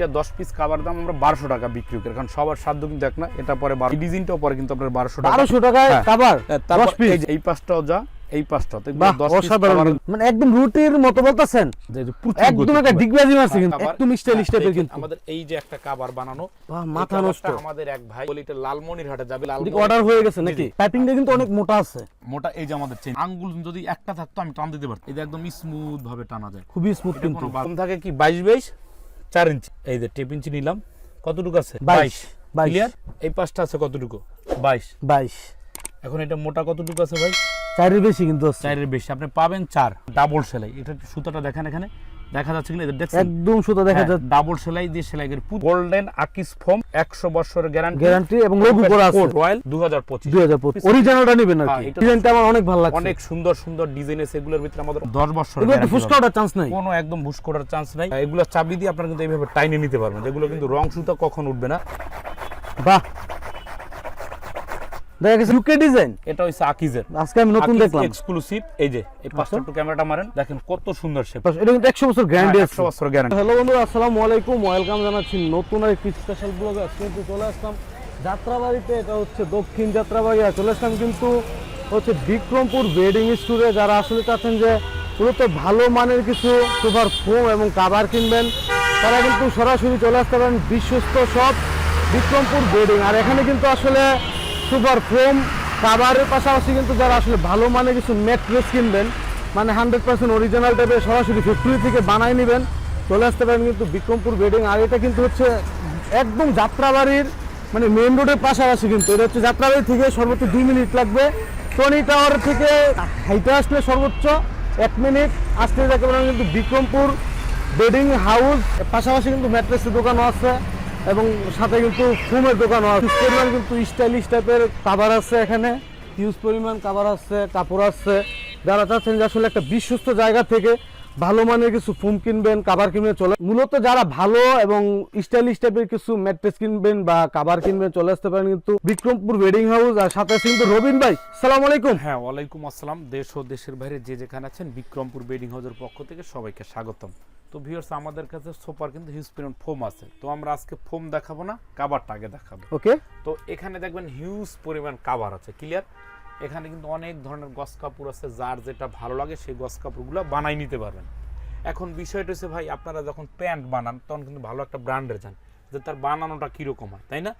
এইটা দশ পিস কাবার দাম আমরা বারোশো টাকা বিক্রি করি। কারণ সবার সাধ্য কিন্তু এক না এটা পরে বারো ডিজাইনটাও পরে কিন্তু আপনার বারোশো টাকা বারোশো টাকায় হ্যাঁ। কাবার হ্যাঁ, তারপর এই পাঁচটাও যা এই পাঁচটাও তো এগুলো বাহ 10 piece অসাধারণ cover- কিন্তু। মানে একদম রুটির মতো বলতেছেন। যে যে প্রচুর একদম একটা ডিগবাজি মারছে কিন্তু একদম স্টাইলিশ টাইপের কিন্তু। আমাদের এই যে একটা কাবার বানানো মাথা নষ্ট। আমাদের এক ভাই বলি এটা লালমনির হাটে যাবে অর্ডার হয়ে গেছে নাকি? পাইপিংটা কিন্তু অনেক মোটা আছে। মোটা এই যে আমাদের চেন আঙ্গুল যদি একটা থাকতো আমি টান দিতে পারতাম। এটা একদম স্মুথ ভাবে টানা যায়। খুবই স্মুথ কিন্তু। থাকে কি বাইশ বাইশ চার ইঞ্চি। এই যে টেপ ইঞ্চি নিলাম। কতটুকু আছে? বাইশ। বাইশ। ক্লিয়ার এই পাঁচটা আছে কতটুকু? বাইশ। বাইশ। এখন এটা মোটা কতটুকু আছে ভাই? চারের বেশি কিন্তু চারের বেশি। আপনি পাবেন চার। ডাবল সেলাই। এটা সুতাটা দেখেন এখানে। দেখা যাচ্ছে কিনা দেখছেন? একদম সুতো দেখা যাচ্ছে। ডাবল সেলাই দিয়ে সেলাই করে গোল্ডেন আকিস ফোম একশো বছরের গ্যারান্টি গ্যারান্টি এবং লোগো করা আছে। রয়্যাল দু হাজার পঁচিশ। দুই হাজার পঁচিশ অরিজিনালটা নেবেন আর হ্যাঁ, কি ডিজাইনটা আমার অনেক ভালো লাগছে। অনেক সুন্দর সুন্দর ডিজাইন আছে এগুলোর ভিতরে আমাদের দশ বছর এগুলো ফুসকা ওঠার চান্স নাই। কোনো একদম ভুস করার চান্স নাই। এগুলো চাবি দিয়ে আপনারা কিন্তু এইভাবে টাইনে নিতে পারবেন। এগুলো কিন্তু রং সুতা কখন উঠবে না। বাহ! দেখা গেছে ইউকে ডিজাইন এটা হচ্ছে আকিজের। আজকে আমি নতুন দেখলাম। এক্সক্লুসিভ এই যে এই পাঁচটা একটু ক্যামেরাটা মারেন দেখেন কত সুন্দর শেপ এটা কিন্তু একশো বছর গ্যারান্টি আছে একশো বছর গ্যারান্টি হ্যালো বন্ধুরা আসসালামু আলাইকুম। ওয়েলকাম জানাচ্ছি নতুন আর একটি স্পেশাল ব্লগ আজকে কিন্তু চলে আসলাম যাত্রাবাড়িতে। এটা হচ্ছে দক্ষিণ যাত্রাবাড়ি আর চলে আসলাম কিন্তু হচ্ছে বিক্রমপুর ওয়েডিং স্টোরে যারা আসলে চাচ্ছেন যে মূলত ভালো মানের কিছু সুপার ফোম এবং কাভার কিনবেন তারা কিন্তু সরাসরি চলে আসতে পারেন বিশ্বস্ত সব বিক্রমপুর ওয়েডিং আর এখানে কিন্তু আসলে সুপার ফোম কাভারের পাশাপাশি কিন্তু যারা আসলে ভালো মানে কিছু ম্যাট্রেস কিনবেন মানে হান্ড্রেড পার্সেন্ট অরিজিনাল টাইপের সরাসরি ফ্যাক্টরি থেকে বানায় নেবেন। চলে আসতে পারেন কিন্তু বিক্রমপুর বেডিং আর এটা কিন্তু হচ্ছে একদম যাত্রাবাড়ির মানে মেন রোডের পাশাপাশি কিন্তু। এটা হচ্ছে যাত্রাবাড়ি থেকে সর্বোচ্চ দুই মিনিট লাগবে। টনি টাওয়ার থেকে হাইটে আসলে সর্বোচ্চ এক মিনিট। আসতে যাকে বলেন কিন্তু বিক্রমপুর বেডিং হাউস পাশাপাশি কিন্তু ম্যাট্রেসের দোকানও আছে। এবং সাথে কিন্তু ফোমের দোকানও আছে। পরিমাণ কিন্তু স্টাইলিশ টাইপের কাভার আছে এখানে। হিউজ পরিমাণ কাভার আছে কাপড় আছে। যারা চাচ্ছেন যে আসলে একটা বিশ্বস্ত জায়গা থেকে ভালো মানের কিছু ফোম কিনবেন কাভার কিনবেন চলে মূলত যারা ভালো এবং স্টাইলিশ টাইপের কিছু ম্যাট্রেস কিনবেন বা কাভার কিনবেন চলে আসতে পারেন কিন্তু বিক্রমপুর ওয়েডিং হাউস আর সাথে আছে কিন্তু রবিন ভাই। সালাম আলাইকুম। হ্যাঁ ওয়ালাইকুম আসসালাম। দেশ ও দেশের বাইরে যে যেখানে আছেন বিক্রমপুর বেডিং হাউসের পক্ষ থেকে সবাইকে স্বাগতম। তো ভিউয়ার্স আমাদের কাছে সোফার কিন্তু হিউজ পরিমাণ ফোম আছে। তো আমরা আজকে ফোম দেখাবো না কাবারটা আগে দেখাবো। ওকে তো এখানে দেখবেন হিউজ পরিমাণ কাভার আছে ক্লিয়ার এখানে কিন্তু অনেক ধরনের গস কাপড় আছে যার যেটা ভালো লাগে সেই গস কাপড়গুলো বানাই নিতে পারবেন। এখন বিষয়টা হচ্ছে ভাই আপনারা যখন প্যান্ট বানান তখন কিন্তু ভালো একটা ব্র্যান্ডের যান যে তার বানানোটা কীরকম হয় তাই না?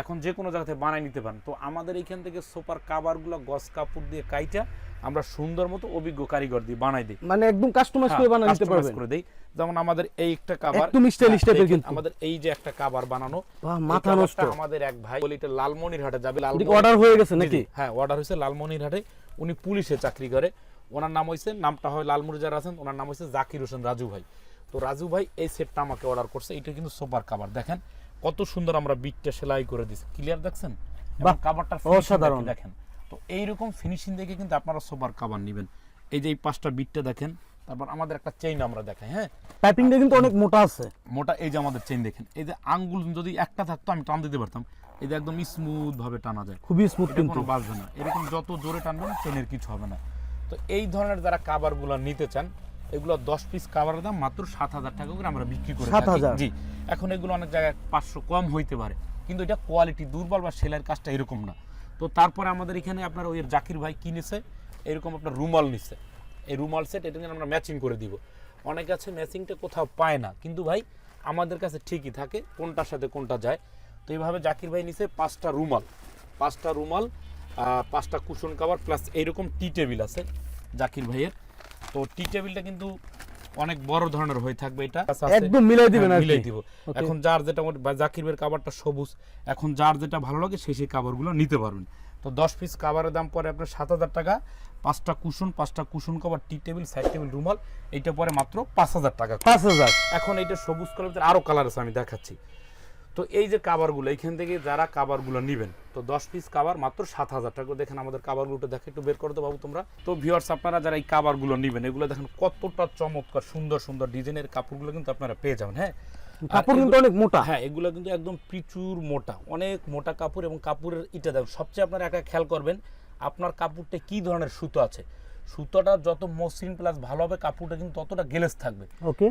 এখন যে কোনো জায়গাতে বানাই নিতে পারেন। তো আমাদের এইখান থেকে সোপার কাভারগুলো গস কাপড় দিয়ে কাইটা আমরা সুন্দর মতো অভিজ্ঞ কারিগর দিয়ে বানাই দিই। মানে একদম কাস্টমাইজ করে বানিয়ে নিতে customize পারবেন। করে দেই। যেমন আমাদের এই একটা কাভার একদম stylish type এর কিন্তু। আমাদের এই যে একটা কাভার বানানো মাথা নষ্ট। আমাদের এক ভাই বলি এটা লালমনির হাটে যাবে লালমনি- অর্ডার হয়ে গেছে নাকি? হ্যাঁ অর্ডার হয়েছে লালমনির হাটে উনি পুলিশে চাকরি করে। ওনার নাম হয়েছে নামটা হয় লালমুরি যারা আছেন ওনার নাম হয়েছে জাকির হোসেন রাজু ভাই। তো রাজু ভাই এই সেটটা আমাকে অর্ডার করছে এটা কিন্তু সুপার কাভার দেখেন কত সুন্দর আমরা বিটটা সেলাই করে দিছি ক্লিয়ার দেখছেন? কাভারটা অসাধারণ। দেখেন। তো এইরকম ফিনিশিং দেখে কিন্তু আপনারা সুপার কাভার নেবেন। এই যে এই পাঁচটা বিটটা দেখেন তারপর আমাদের একটা চেইন আমরা দেখাই হ্যাঁ? পাইপিংটা কিন্তু অনেক মোটা আছে। মোটা এই যে আমাদের চেইন দেখেন এই যে আঙ্গুল যদি একটা থাকতো আমি টান দিতে পারতাম। এই যে একদম স্মুথ ভাবে টানা যায়। খুবই স্মুথ কিন্তু কোনো বাজবে না। এরকম যত জোরে টানবেন চেনের কিছু হবে না। তো এই ধরনের যারা কাভারগুলো নিতে চান এগুলো দশ পিস কাভারের দাম মাত্র সাত হাজার টাকা করে আমরা বিক্রি করে থাকি। 7,000 জি এখন এগুলো অনেক জায়গায় পাঁচশো কম হইতে পারে। কিন্তু এটা কোয়ালিটি দুর্বল বা সেলাইয়ের কাজটা এরকম না। তো তারপরে আমাদের এখানে আপনার ওই জাকির ভাই কিনেছে এরকম আপনার রুমাল নিচ্ছে এই রুমাল সেট এটা আমরা ম্যাচিং করে দিব। অনেক আছে ম্যাচিংটা কোথাও পায় না। কিন্তু ভাই, আমাদের কাছে ঠিকই থাকে কোনটার সাথে কোনটা যায়। তো এইভাবে জাকির ভাই নিছে পাঁচটা রুমাল। পাঁচটা রুমাল পাঁচটা কুশন কাভার প্লাস এইরকম টি টেবিল আছে জাকির ভাইয়ের। তো টি টেবিলটা কিন্তু অনেক বড় ধরনের হয়ে থাকবে এটা। একদম মিলাই দিবেন হ্যাঁ, আর মিলাই দিব। এখন যার যেটা জাকির ভাইয়ের কাভারটা সবুজ এখন যার যেটা ভালো লাগে সেই সেই কাভারগুলো নিতে পারবেন। তো দশ পিস কাভারের দাম পরে আপনার সাত হাজার টাকা। পাঁচটা কুশন পাঁচটা cushion cover tea table side table রুমাল এটা পরে মাত্র পাঁচ হাজার টাকা পাঁচ হাজার। এখন এইটা সবুজ কালার আরও কালার আছে আমি দেখাচ্ছি। তো এই যে কাভারগুলো এইখান থেকে যারা কাভারগুলো নেবেন তো দশ পিস কাভার মাত্র সাত হাজার টাকা দেখেন আমাদের কাভারগুলো দেখে একটু বের করে তো বাবু তোমরা। তো ভিউয়ার্স আপনারা যারা এই কাভারগুলো নেবেন এগুলো দেখেন কতটা চমৎকার সুন্দর সুন্দর ডিজাইনের কাপড়গুলো কিন্তু আপনারা পেয়ে যাবেন হ্যাঁ? কাপড় কিন্তু অনেক মোটা। হ্যাঁ এগুলো কিন্তু একদম প্রচুর মোটা অনেক মোটা কাপড় এবং কাপড়ের ইটা দেখুন সবচেয়ে আপনারা একা খেয়াল করবেন আপনার কাপড়টা কি ধরনের সুতো আছে। সুতোটা যত মসৃণ প্লাস ভালো হবে কাপড়টা কিন্তু ততটা গেলেস থাকবে।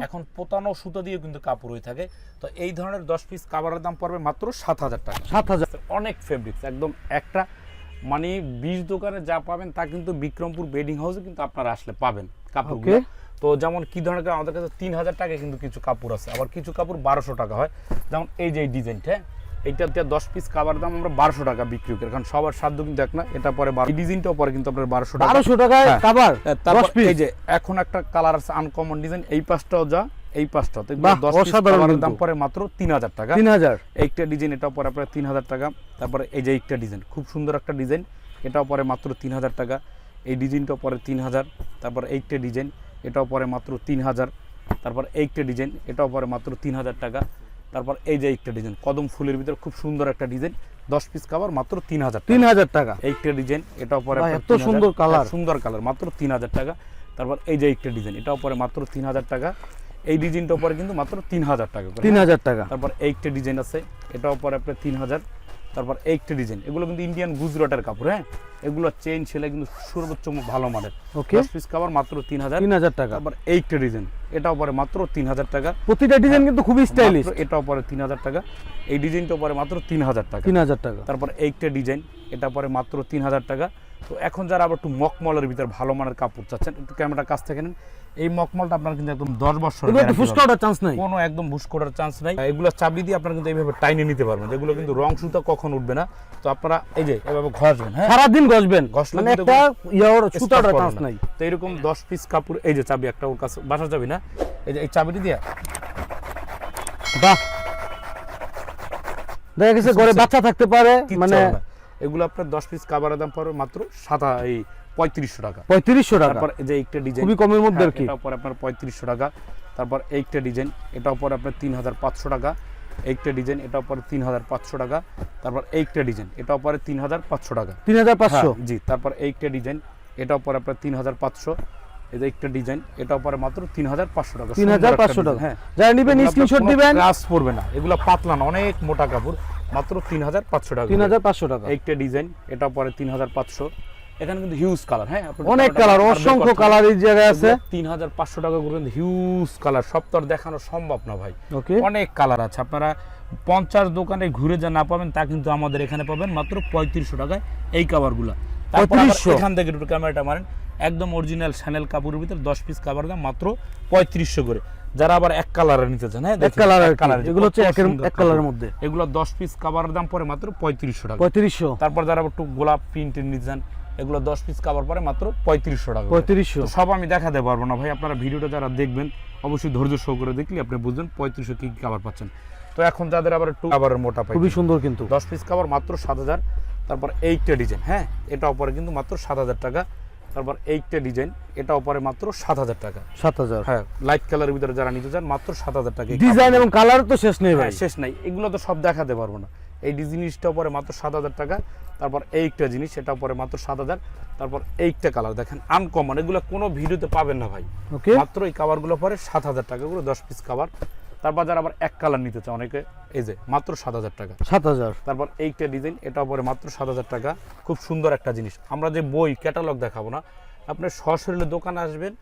এখন পোতানো সুতো দিয়ে কিন্তু কাপড় হয়ে থাকে। তো এই ধরনের দশ পিস কাভারের দাম পড়বে মাত্র সাত হাজার টাকা। সাত হাজার। অনেক ফেব্রিক্স একদম একটা মানে বীজ দোকানে যা পাবেন তা কিন্তু বিক্রমপুর বেডিং হাউসে কিন্তু আপনারা আসলে পাবেন কাপড়গুলো। তো যেমন কি ধরনের আমাদের কাছে তিন হাজার টাকা কিন্তু কিছু কাপড় আছে। আবার কিছু কাপড় বারোশো টাকা হয়। যেমন এই যে এই ডিজাইনটা এইটা দিয়ে দশ পিস কাবার দাম আমরা বারোশো টাকা বিক্রি করি। কারণ সবার সাধ্য কিন্তু এক না এটা পরে এই ডিজাইনটাও পরে কিন্তু আপনার বারোশো টাকা। বারোশো হ্যাঁ। কাবার হ্যাঁ, তারপর দশ পিস এই যে এখন একটা কালার আছে আনকমন ডিজাইন এই পাঁচটাও যা এই পিস অসাধারণ দাম পরে মাত্র তিন হাজার টাকা। তিন হাজার। একটা ডিজাইন এটাও পরে আপনার তিন হাজার টাকা। তারপরে এই যে একটা ডিজাইন খুব সুন্দর একটা ডিজাইন এটাও পরে মাত্র তিন হাজার টাকা। এই ডিজাইনটাও পরে তিন হাজার। তারপর এইটা ডিজাইন এটাও পরে মাত্র তিন হাজার। তারপর এইটা ডিজাইন এটাও পরে মাত্র তিন হাজার টাকা। তারপর এই যে একটা ডিজাইন কদম ফুলের ভিতরে খুব সুন্দর একটা ডিজাইন দশ পিস কাভার মাত্র তিন হাজার তিন হাজার টাকা। একটা ডিজাইন এটাও পরে এত সুন্দর colour। হ্যাঁ, সুন্দর কালার মাত্র তিন হাজার টাকা। তারপর এই যে একটা ডিজাইন এটাও পরে মাত্র তিন হাজার টাকা। এই ডিজাইনটাও পরে কিন্তু মাত্র তিন হাজার টাকা তিন হাজার টাকা। তারপর এইটা ডিজাইন আছে এটাও পরে আপনার তিন হাজার। তারপর এইটা ডিজাইন। এগুলো কিন্তু ইন্ডিয়ান গুজরাটের কাপড় হ্যাঁ? এগুলো চেইন সেলাই কিন্তু সর্বোচ্চ ভালো মানের। ওকে পিস কাপড় মাত্র তিন হাজার। তিন হাজার টাকা। তারপর এইটা ডিজাইন। এটাও পরে মাত্র তিন হাজার টাকা। প্রতিটা ডিজাইন কিন্তু খুবই স্টাইলিশ এটা এটাও পরে তিন হাজার টাকা। এই ডিজাইনটাও পরে মাত্র তিন হাজার টাকা। তিন হাজার টাকা। তারপর এইটা ডিজাইন। এটা পরে মাত্র তিন হাজার টাকা। তো এখন যারা আবার একটু মকমলের ভিতর ভালো মানের কাপড় চাচ্ছেন একটু ক্যামেরার কাছ থেকে নেন। এই মকমলটা আপনার কিন্তু একদম দশ বছর একটু চান্স নাই। কোনো একদম করার চান্স নাই। এগুলো চাবি দিয়ে আপনারা কিন্তু এইভাবে টাইনে নিতে পারবেন। এগুলো কিন্তু রং সুতা কখন উঠবে না তো আপনারা এই যে এভাবে ঘষবেন হ্যাঁ? সারাদিন ঘষবেন। মানে একটা ইয়ার সুতা চান্স নাই। তো এরকম দশ পিস কাপড় এই যে চাবি একটা ওর কাছে বাসা চাবি না? এই যে এই চাবিটি দিয়া। বাহ। দেখা গেছে ঘরে বাচ্চা থাকতে পারে মানে। এগুলো আপনার দশ পিস কাবারের দাম পড়বে মাত্র সাতা এই পঁয়ত্রিশশো টাকা। পঁয়ত্রিশশো টাকা? তারপর যে একটা ডিজাইন খুবই কমের মধ্যে আর কি। এটা পরে আপনার পঁয়ত্রিশশো টাকা। তারপর এইটা ডিজাইন এটা পরে আপনার তিন হাজার পাঁচশো টাকা। একটা ডিজাইন এটা পরে তিন হাজার পাঁচশো টাকা। তারপর একটা ডিজাইন এটা পরে তিন হাজার পাঁচশো টাকা। তিন হাজার পাঁচশো? হ্যাঁ, জি তারপর একটা ডিজাইন এটা পরে আপনার তিন হাজার পাঁচশো। এই যে একটা ডিজাইন এটার পরে মাত্র তিন হাজার পাঁচশো টাকা। তিন হাজার পাঁচশো টাকা। হ্যাঁ। যারা নিবেন স্ক্রিনশট দিবেন। ক্রাশ পড়বে না। এগুলো পাতলা না অনেক মোটা কাপড় মাত্র তিন হাজার পাঁচশো টাকা। তিন হাজার পাঁচশো টাকা। একটা ডিজাইন এটা পরে তিন হাজার পাঁচশো। এখানে কিন্তু হিউজ কালার হ্যাঁ? অনেক কালার অসংখ্য কালার এই জায়গায় আছে। তিন হাজার পাঁচশো টাকা করে হিউজ কালার সব তো দেখানো সম্ভব না ভাই। অনেক কালার আছে। আপনারা পঞ্চাশ দোকানে ঘুরে যা না পাবেন তা কিন্তু আমাদের এখানে পাবেন মাত্র পঁয়ত্রিশশো টাকায় এই কাভারগুলো তারপর এখান থেকে একটু ক্যামেরাটা মারেন। একদম অরিজিনাল শ্যানেল কাপড়ের ভিতর দশ পিস কাভার দাম মাত্র পঁয়ত্রিশশো করে। যারা আবার এক কালারের নিতে চান হ্যাঁ এক দেখেন, কালার এগুলো হচ্ছে সুন্দর এক কালারের মধ্যে। এগুলো দশ পিস কাভারের দাম পরে মাত্র পঁয়ত্রিশশো টাকা। পঁয়ত্রিশশো। তারপর যারা আবার একটু গোলাপ প্রিন্টের নিতে চান এগুলো দশ পিস কাভার পরে মাত্র পঁয়ত্রিশশো টাকা পঁয়ত্রিশশো। সব আমি দেখাতে পারব না ভাই আপনারা ভিডিওটা যারা দেখবেন অবশ্যই ধৈর্য সহ করে দেখলে আপনি বুঝবেন পঁয়ত্রিশশো কি কি কাবার পাচ্ছেন। তো এখন যাদের আবার একটু কাবারের মোটা পাই খুবই সুন্দর কিন্তু। দশ পিস কাবার মাত্র সাত হাজার তারপর এইটটা ডিজাইন হ্যাঁ এটা উপরে কিন্তু মাত্র সাত হাজার টাকা। তারপর এইটটা ডিজাইন এটা উপরে মাত্র সাত হাজার টাকা। সাত হাজার। হ্যাঁ লাইট কালারের ভিতরে যারা নিতে চান মাত্র সাত হাজার টাকা। ডিজাইন এবং কালার তো শেষ নেই ভাই। হ্যাঁ, শেষ নাই। এগুলো তো সব দেখাতে পারব না। এই জিনিসটা পরে মাত্র সাত হাজার টাকা। তারপর এইটা জিনিস সেটা পরে মাত্র সাত হাজার। তারপর এইটা কালার দেখেন আনকমন এগুলো কোনো ভিডিওতে পাবেন না ভাই। ওকে মাত্র এই কাভারগুলো পরে সাত হাজার টাকা করে দশ পিস কাভার তারপর যারা আবার এক কালার নিতে চায় অনেকে। এই যে মাত্র সাত হাজার টাকা। সাত হাজার। তারপর এইটা ডিজাইন এটা পরে মাত্র সাত হাজার টাকা। খুব সুন্দর একটা জিনিস। আমরা যে বই ক্যাটালগ দেখাবো না আপনি সশরীরে দোকানে আসবেন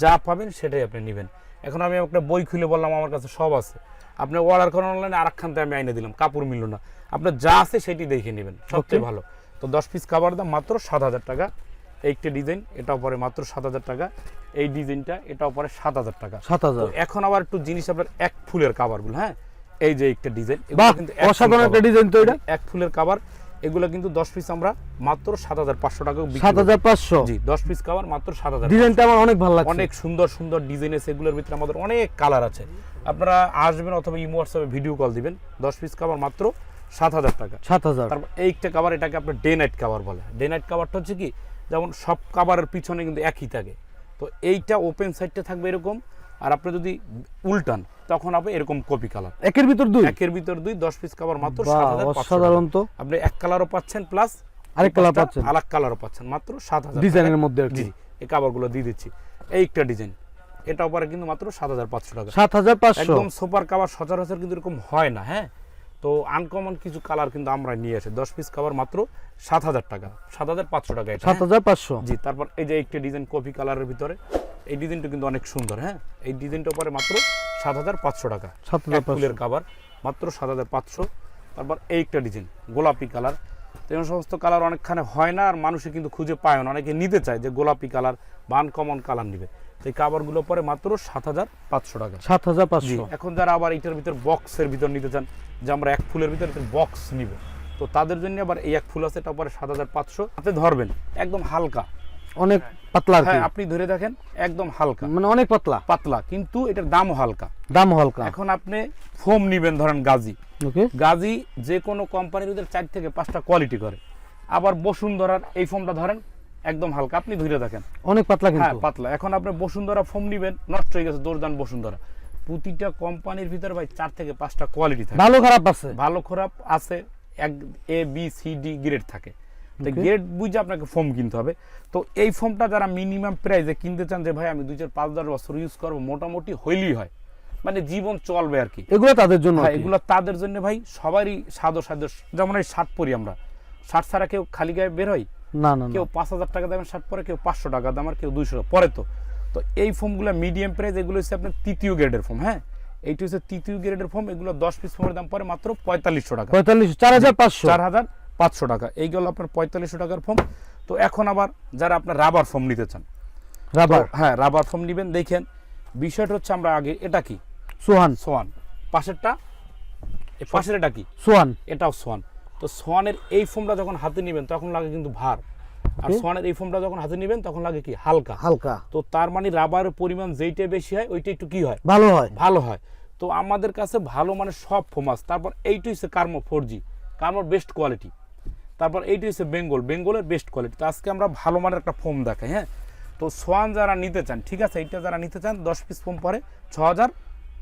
যা পাবেন সেটাই আপনি নেবেন। এখন আমি একটা বই খুলে বললাম আমার কাছে সব আছে। আপনি অর্ডার করেন অনলাইনে আর একখানতে আমি আইনে দিলাম কাপড় মিলল না। আপনার যা আছে সেটি দেখে নেবেন সবচেয়ে ভালো। তো দশ পিস কাবার দাম মাত্র সাত হাজার টাকা। এইটা ডিজাইন এটাও পরে মাত্র সাত হাজার টাকা। এই ডিজাইনটা এটাও পরে সাত হাজার টাকা। সাত হাজার। এখন আবার একটু জিনিস আপনার এক ফুলের কাভারগুলো হ্যাঁ? এই যে একটা ডিজাইন বাহ অসাধারণ একটা ডিজাইন তো এটা। এক ফুলের কাভার এগুলো কিন্তু দশ পিস আমরা মাত্র সাত হাজার পাঁচশো টাকা সাত হাজার পাঁচশো? জি দশ পিস কাভার মাত্র সাত হাজার ডিজাইনটা আমার অনেক ভালো লাগছে। অনেক সুন্দর সুন্দর ডিজাইন আছে এগুলোর ভিতরে আমাদের অনেক কালার আছে। আপনারা আসবেন অথবা ইমো হোয়াটসঅ্যাপে ভিডিও কল দিবেন দশ পিস কাভার মাত্র সাত হাজার টাকা। সাত হাজার। তারপর এইটা কাভার এটাকে আপনার ডে নাইট কাভার বলে। ডে নাইট কাভারটা হচ্ছে কি? যেমন সব কাভারের পিছনে কিন্তু একই থাকে। তো এইটা ওপেন সাইডটা থাকবে এরকম আর আপনি যদি উল্টান তখন হবে এরকম কপি কালার একের ভিতর দুই? একের ভিতর দুই দশ পিস কাভার মাত্র অসাধারণ তো আপনি এক কালারও পাচ্ছেন প্লাস আরেক colour পাচ্ছেন। আরেক কালারও পাচ্ছেন মাত্র সাত হাজার ডিজাইনের মধ্যে জি এই কাভারগুলো দিয়ে দিচ্ছি। এই একটা ডিজাইন এটা পরে কিন্তু মাত্র সাত হাজার পাঁচশো টাকা। সাত হাজার পাঁচশো। একদম সুপার কাভার সচরাচর কিন্তু এরকম হয় না হ্যাঁ? তো আনকমন কিছু কালার কিন্তু আমরা নিয়ে আসি। দশ পিস কাভার মাত্র সাত হাজার টাকা। সাত হাজার পাঁচশো টাকা সাত হ্যাঁ? হাজার পাঁচশো? জি তারপর এই যে একটা ডিজাইন কপি কালারের ভিতরে এই ডিজাইনটা কিন্তু অনেক সুন্দর হ্যাঁ? এই ডিজাইনটা পরে মাত্র সাত হাজার পাঁচশো টাকা। সাত হাজার এক ফুলের কাভার মাত্র সাত হাজার পাঁচশো। তারপর এই একটা ডিজাইন গোলাপি কালার তো এই সমস্ত কালার অনেকখানে হয় না আর মানুষে কিন্তু খুঁজে পায় না। অনেকে নিতে চায় যে গোলাপি কালার বা আনকমন কালার নিবে। এই কাভারগুলো পরে মাত্র সাত হাজার পাঁচশো টাকা। সাত হাজার পাঁচশো। এখন যারা আবার এটার ভিতর বক্সের ভিতর নিতে চান যে আমরা এক ফুলের ভিতর বক্স নিব তো তাদের জন্য আবার এই এক ফুল আছে এটা পরে সাত হাজার পাঁচশো। হাতে ধরবেন একদম হালকা। অনেক পাতলা হ্যাঁ আপনি ধরে দেখেন একদম হালকা। মানে অনেক পাতলা। পাতলা কিন্তু এটার দামও হালকা। দাম হালকা। এখন আপনি ফোম নিবেন ধরেন গাজী। ওকে। গাজী যে কোনো কোম্পানির চার থেকে পাঁচটা কোয়ালিটি করে। আবার বসুন্ধরার এই ফোমটা ধরেন একদম হালকা। আপনি ধরে দেখেন। অনেক পাতলা হ্যাঁ পাতলা। এখন আপনি বসুন্ধরা ফোম নিবেন নষ্ট হয়ে গেছে দৌড়দান বসুন্ধরা। প্রতিটা কোম্পানির ভিতরে ভাই চার থেকে পাঁচটা কোয়ালিটি থাকে। ভালো খারাপ আছে? ভালো খারাপ আছে এক A B C D grade থাকে। তো গ্রেড বুঝে আপনাকে ফোম কিনতে হবে। তো এই ফোমটা যারা মিনিমাম প্রাইসে কিনতে চান যে ভাই আমি দুই চার পাঁচ হাজার বছর ইউজ করব মোটামুটি হইলেই হয়। মানে জীবন চলবে আর কি। এগুলো তাদের জন্য হ্যাঁ এগুলো তাদের জন্য ভাই সবারই সাদো সাদো যেমন এই শার্ট পরি আমরা। শার্ট ছাড়া কেউ খালি গায়ে বের হয়? না না কেউ পাঁচ হাজার টাকা দামের শার্ট পরে কেউ পাঁচশো টাকা দাম আর কেউ দুইশো পরে তো। তো এই ফোমগুলো মিডিয়াম প্রাইস এগুলো হচ্ছে আপনার তৃতীয় গ্রেডের ফোম হ্যাঁ? এইটা হচ্ছে তৃতীয় গ্রেডের ফোম এগুলো দশ পিস ফোমের দাম পরে মাত্র পঁয়তাল্লিশশো টাকা। পঁয়তাল্লিশ চার হাজার পাঁচশো। চার হাজার পাঁচশো টাকা। এইগুলো আপনার পঁয়তাল্লিশশো টাকার ফোম। তো এখন আবার যারা আপনার রাবার ফোম নিতে চান রাবার হ্যাঁ রাবার ফোম নেবেন। দেখেন বিষয়টা হচ্ছে আমরা আগে এটা কি? সোহান সোয়ান। পাশেরটা পাশের এটা কি? সোহান এটাও সোয়ান। তো সোয়ানের এই ফোমটা যখন হাতে নেবেন তখন লাগে কিন্তু ভার। আর সোয়ানের এই ফোমটা যখন হাতে নেবেন তখন লাগে কি? হালকা। হালকা। তো তার মানে রাবারের পরিমাণ যেইটা বেশি হয় ওইটা একটু কি হয়? ভালো হয়। ভালো হয়। তো আমাদের কাছে ভালো মানে সব ফোম আছে। তারপর এইটা হচ্ছে কার্মো ফোর জি। কার্মোর বেস্ট কোয়ালিটি তারপর এইটা হচ্ছে বেঙ্গল। বেঙ্গলের বেস্ট কোয়ালিটি তো আজকে আমরা ভালো মানের একটা ফোম দেখাই হ্যাঁ? তো সোয়ান যারা নিতে চান ঠিক আছে? এইটা যারা নিতে চান দশ পিস ফোম পরে ছ হাজার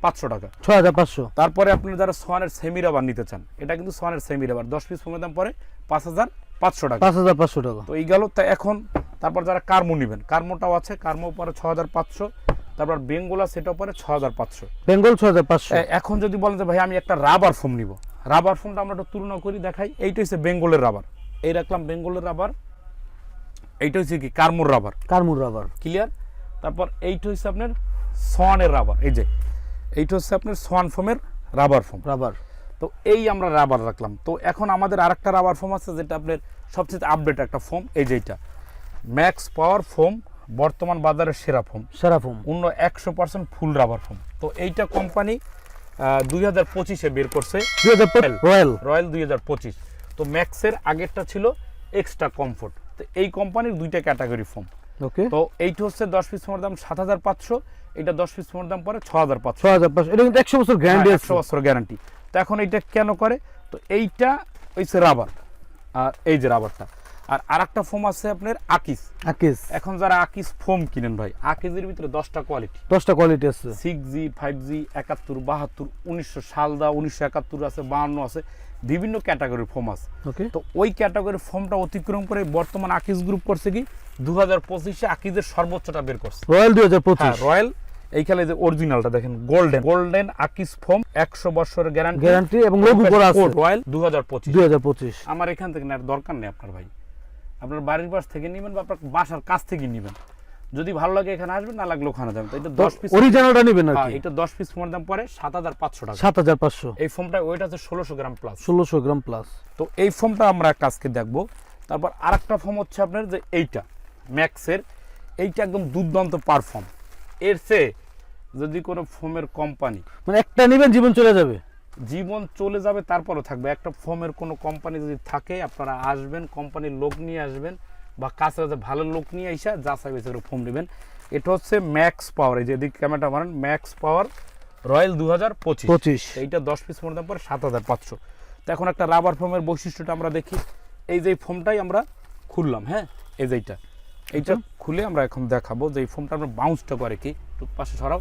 পাঁচশো টাকা। ছয় হাজার পাঁচশো। তারপরে আপনারা যারা সোয়ানের সেমি রাবার নিতে চান এটা কিন্তু সোয়ানের সেমি রাবার দশ পিস ফোমের দাম পরে পাঁচ হাজার পাঁচশো টাকা। পাঁচ হাজার পাঁচশো টাকা। তো এই গেল তা এখন তারপর যারা কার্মো নেবেন কার্মোটাও আছে কার্মো পরে ছ হাজার পাঁচশো তারপর বেঙ্গোলা সেটাও পরে ছ হাজার পাঁচশো। বেঙ্গল ছয় হাজার পাঁচশো। এখন যদি বলেন যে ভাই আমি একটা রাবার ফোম নিব রাবার ফোমটা আমরা একটু তুলনা করি দেখাই এইটা হচ্ছে বেঙ্গলের রাবার এই রাখলাম বেঙ্গলের রাবার এইটা হচ্ছে কি কার্মোর রাবার কারমুর রাবার ক্লিয়ার তারপর এইটা হচ্ছে আপনার সোয়ানের রাবার এই যে এইটা হচ্ছে আপনার সোয়ান ফোমের রাবার ফোম। রাবার। তো এই আমরা রাবার রাখলাম। তো এখন আমাদের আরেকটা রাবার ফোম আছে যেটা আপনার সবচেয়ে আপডেট একটা ফোম এই যেটা ম্যাক্স পাওয়ার ফোম বর্তমান বাজারের সেরা ফোম। সেরাফোম অন্য একশো পার্সেন্ট ফুল রাবার ফোম তো এইটা কোম্পানি দুই হাজার পঁচিশে বের করছে রয়্যাল রয়্যাল দুই হাজার পঁচিশ। তো ম্যাক্সের আগেরটা ছিল এক্সট্রা কমফোর্ট তো এই কোম্পানির দুইটা ক্যাটাগরি ফোম ওকে তো এইটা হচ্ছে দশ পিস ফোমের দাম সাত হাজার পাঁচশো। এটা দশ পিস ফোমের দাম পরে ছ হাজার পাঁচশো। ছয় হাজার পাঁচশো। এটা কিন্তু একশো বছর গ্যারান্টি একশো বছর গ্যারান্টি তো এখন এইটা কেন করে? তো এইটা হচ্ছে রাবার আর এই যে রাবারটা আর আরেকটা ফোম আছে আপনার আকিস আকিস এখন যারা আকিস ফোম কিনেন ভাই আকিজের ভিতরে দশটা কোয়ালিটি দশটা কোয়ালিটি আছে। সিক্স জি ফাইভ জি একাত্তর বাহাত্তর উনিশশো সালদা উনিশশো একাত্তর আছে বাহান্ন আছে বিভিন্ন ক্যাটাগরির ফোম আছে। ওকে তো ওই ক্যাটাগরির ফোমটা অতিক্রম করে বর্তমান আকিস গ্রুপ করছে কি? দু হাজার পঁচিশে আকিজের সর্বোচ্চটা বের করছে। রয়্যাল দুই হাজার পঁচিশ। রয়্যাল এইখানে যে অরিজিনালটা দেখেন গোল্ডেন গোল্ডেন আকিস ফোম একশো বছরের গ্যারান্টি গ্যারান্টি এবং করা আছে। রয়্যাল দু হাজার পঁচিশ। দুই হাজার পঁচিশ। আমার এখান থেকে নেওয়ার দরকার নেই আপনার ভাই। আপনার বাড়ির পাশ থেকে নেবেন বা আপনার বাসার কাছ থেকে নেবেন। যদি ভালো লাগে এখানে আসবেন না লাগলে ওখানে যাবেন। এটা দশ পিস অরিজিনালটা নেবেন আর হ্যাঁ, কি। এটা দশ পিস ফোনের দাম পরে সাত হাজার পাঁচশো টাকা। সাত হাজার পাঁচশো। এই ফোমটা ওয়েট আছে ষোলোশো গ্রাম প্লাস ষোলোশো গ্রাম প্লাস তো এই ফোমটা আমরা একটা আজকে দেখব। তারপর আরেকটা ফোম হচ্ছে আপনার যে এইটা ম্যাক্সের এইটা একদম দুর্দান্ত পারফর্ম এর চেয়ে যদি কোনো ফোমের কোম্পানি মানে একটা নেবেন জীবন চলে যাবে। জীবন চলে যাবে তারপরও থাকবে। একটা ফোমের কোনো কোম্পানি যদি থাকে আপনারা আসবেন কোম্পানির লোক নিয়ে আসবেন বা কাছে ভালো লোক নিয়ে যা চাইবে সেগুলো ফোম নেবেন। এটা হচ্ছে ম্যাক্স পাওয়ার এই যে এদিক ক্যামেরাটা মারেন ম্যাক্স পাওয়ার রয়্যাল দু হাজার পঁচিশ। পঁচিশ। এইটা দশ পিস ফোমের দাম পরে সাত হাজার পাঁচশো। তো এখন একটা রাবার ফোমের বৈশিষ্ট্যটা আমরা দেখি। এই যে ফোমটাই আমরা খুললাম হ্যাঁ? এই যে এইটা খুলে আমরা এখন দেখাবো যে এই ফোমটা আমরা বাউন্সটা করে কি? একটু পাশে সরাও।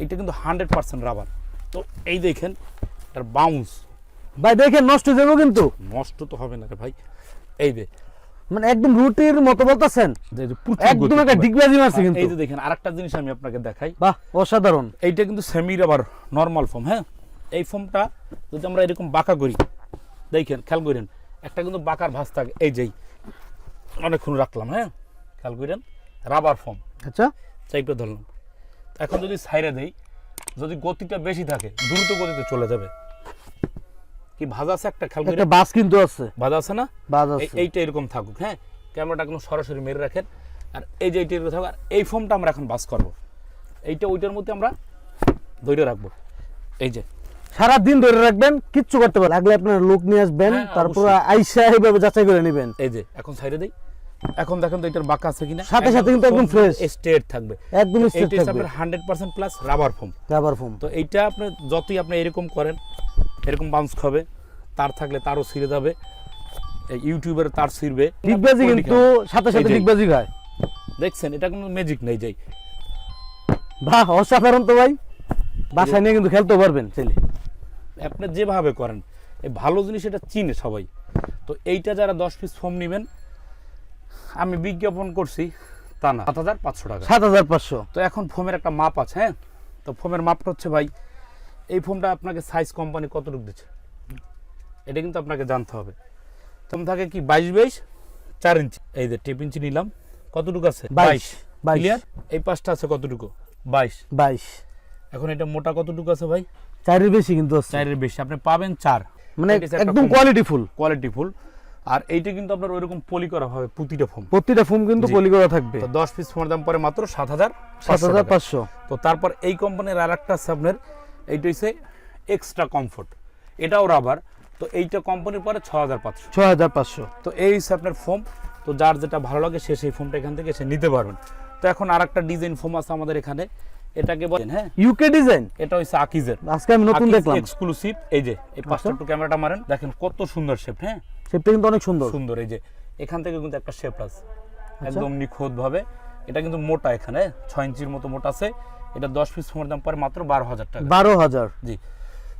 এইটা কিন্তু হান্ড্রেড পার্সেন্ট রাবার তো এই দেখেন এটার বাউন্স ভাই দেখেন নষ্ট যাব কিন্তু। নষ্ট তো হবে না রে ভাই। এই যে। মানে একদম রুটির মতো বলতেছেন। একদম একটা ডিগবাজি মারছে কিন্তু। এই যে দেখেন আরেকটা জিনিস আমি আপনাকে দেখাই। বাহ অসাধারণ। এইটা কিন্তু সেমি রাবার নর্মাল ফোম হ্যাঁ? এই ফোমটা যদি আমরা এরকম বাঁকা করি দেখেন খেয়াল করেন একটা কিন্তু বাঁকার ভাঁজ থাকে। এই যেই অনেকক্ষণ রাখলাম হ্যাঁ? খেয়াল করেন রাবার ফোম আচ্ছা। চাইপে ধরলাম এখন যদি সাইরে দেই যদি গতিটা বেশি থাকে দ্রুত গতিতে চলে যাবে। কি ভাজা আছে একটা? খেয়াল করে একটা বাস কিন্তু আছে। ভাজা আছে না? এই- আছে। এইটা এরকম থাকুক হ্যাঁ? ক্যামেরাটা কোনো সরাসরি মেরে রাখেন। আর এই যে এইটা এরকম থাকুক আর এই ফোমটা আমরা এখন বাস করব। এইটা ওইটার মধ্যে আমরা ধরে রাখব। এই যে। সারা দিন ধরে রাখবেন কিচ্ছু করতে পারবেন লাগলে আপনার লোক নিয়ে আসবেন হ্যাঁ, তারপর আইসা এইভাবে যাচাই করে নেবেন। এই যে এখন সাইডে দেই। এখন দেখেন তো এটার বাঁকা আছে কিনা? সাথে সাথে কিন্তু একদম fresh। স্টেট থাকবে। একদম হচ্ছে থাকবে। আপনার hundred percent plus rubber foam rubber foam তো এইটা আপনি যতই আপনি এরকম করেন এরকম বাউন্স খাবে তার থাকলে তারও ছিঁড়ে যাবে এই ইউটিউবের তার ছিঁড়বে। ডিগবাজি কিন্তু সাথে সাথে। ডিগবাজি খায় দেখছেন এটা কোনো ম্যাজিক নেই যাই বাহ অসাধারণ তো ভাই। বাসায় নিয়ে কিন্তু খেলতে পারবেন ছেলে। আপনি যেভাবে করেন এই ভালো জিনিস এটা চিনে সবাই। তো এইটা যারা দশ পিস ফোম নেবেন আমি বিজ্ঞাপন করছি তা না। সাত হাজার পাঁচশো টাকা। সাত হাজার পাঁচশো। তো এখন ফোমের একটা মাপ আছে হ্যাঁ? তো ফোমের মাপটা হচ্ছে ভাই এই ফোমটা আপনাকে সাইজ কোম্পানি কতটুকু দিচ্ছে? এটা কিন্তু আপনাকে জানতে হবে। তোম থাকে কি বাইশ বাইশ চার ইঞ্চি। এই যে টেপ ইঞ্চি নিলাম কতটুকু আছে? বাইশ বাইশ। ক্লিয়ার এই পাশটা আছে কতটুকু? বাইশ। বাইশ। এখন এটা মোটা কতটুকু আছে ভাই? চারের বেশি কিন্তু চারের বেশি। আপনি পাবেন চার। মানে একদম কোয়ালিটি ফুল কোয়ালিটি ফুল আর এইটা কিন্তু আপনার ওইরকম পলি করা হবে প্রতিটা ফোম। প্রতিটা ফোম কিন্তু। পলি করা থাকবে। তো দশ পিস ফোমের দাম পরে মাত্র সাত হাজার সাত হাজার পাঁচশো। তো তারপর এই কোম্পানির আর একটা আছে আপনার এইটা হচ্ছে এক্সট্রা কমফোর্ট এটাও রাবার তো এইটা কোম্পানির পরে ছ হাজার পাঁচশো। ছয় হাজার পাঁচশো। তো এই হচ্ছে আপনার ফোম তো যার যেটা ভালো লাগে সে সেই ফোমটা এখান থেকে সে নিতে পারবেন। তো এখন আর একটা ডিজাইন ফোম আছে আমাদের এখানে এটাকে বলেন হ্যাঁ? ইউকে ডিজাইন এটা হচ্ছে আকিজের আজকে আমি নতুন দেখলাম। এক্সক্লুসিভ এই যে এই পাঁচটা একটু ক্যামেরাটা মারেন। দেখেন কত সুন্দর শেপ হ্যাঁ? শেপটা কিন্তু অনেক সুন্দর। সুন্দর এই যে এখান থেকে কিন্তু একটা শেপ আছে। আচ্ছা। একদম নিখুঁত ভাবে এটা কিন্তু মোটা এখানে ছয় ইঞ্চির মতো মোটা আছে। এটা দশ পিস ফোমের দাম পরে মাত্র বারো হাজার টাকা। বারো হাজার। জি।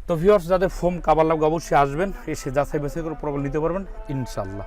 তো ভিউয়ার্স যাদের ফোম কাবার লাগবে অবশ্যই আসবেন। এসে যাচাই বাছাই করে প্রবল নিতে পারবেন ইনশাল্লাহ